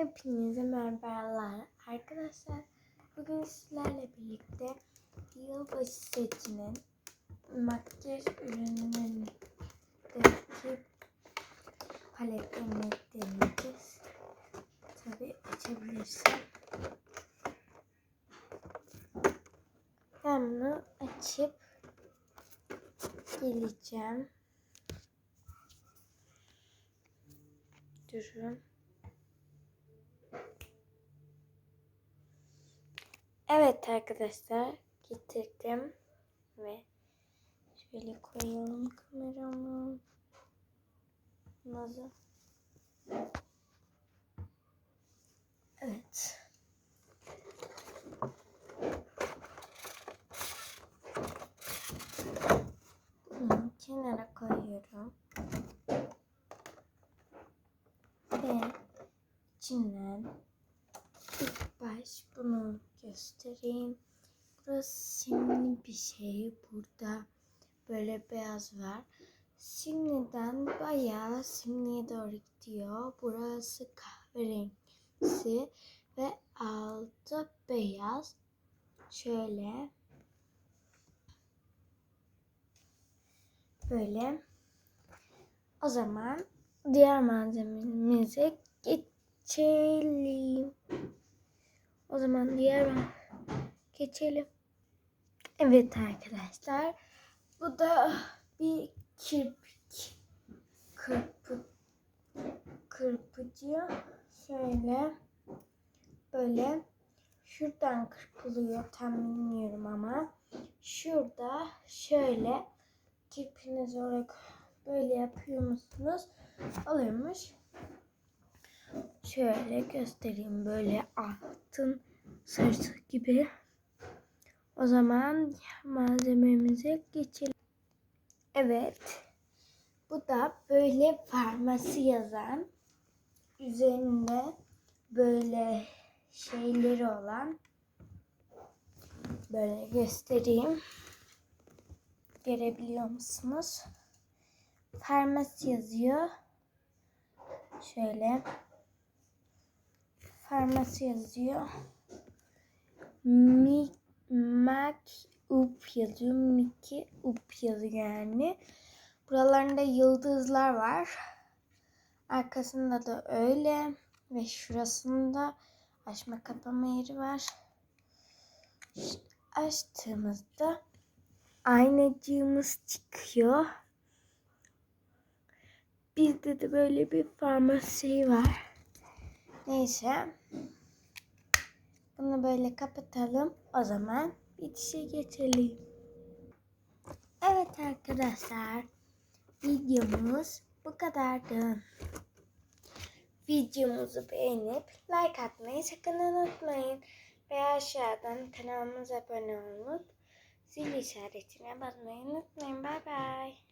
Hepinize merhabalar arkadaşlar. Bugün sizlerle birlikte yılbaşı setinin makyaj ürünlerindeki paletlerini deneyeceğiz. Tabi açabilirsem. Ben bunu açıp geleceğim. Durun. Evet arkadaşlar getirdim ve şöyle koyalım kameramı. Nasıl? Evet. Bunu kenara koyuyorum. Ve içinden ilk baş bunu göstereyim. Burası simli bir şey. Burada böyle beyaz var. Simliden bayağı simliye doğru gidiyor. Burası kahverengisi ve altı beyaz. Şöyle böyle. O zaman diğer malzememize geçelim. O zaman diğer geçelim. Evet arkadaşlar. Bu da bir kirpik. Kırpı, kırpıcı. Şöyle böyle şuradan kırpılıyor tam bilmiyorum ama şurada şöyle kirpinizi oraya böyle yapıyor musunuz? Alıyormuş. Şöyle göstereyim böyle altın sarısı gibi. O zaman malzememize geçelim. Evet. Bu da böyle farmasi yazan üzerinde böyle şeyleri olan böyle göstereyim. Görebiliyor musunuz? Farmasi yazıyor. Şöyle farmasi yazıyor. Mi, Mac up yazıyor. Miki up yazıyor yani. Buralarında yıldızlar var. Arkasında da öyle. Ve şurasında açma kapama yeri var. İşte açtığımızda aynacığımız çıkıyor. Bizde de böyle bir farmasi var. Neyse. Bunu böyle kapatalım. O zaman bitişe geçelim. Evet arkadaşlar. Videomuz bu kadardı. Videomuzu beğenip like atmayı sakın unutmayın. Ve aşağıdan kanalımıza abone olup zil işaretine basmayı unutmayın. Bay bay.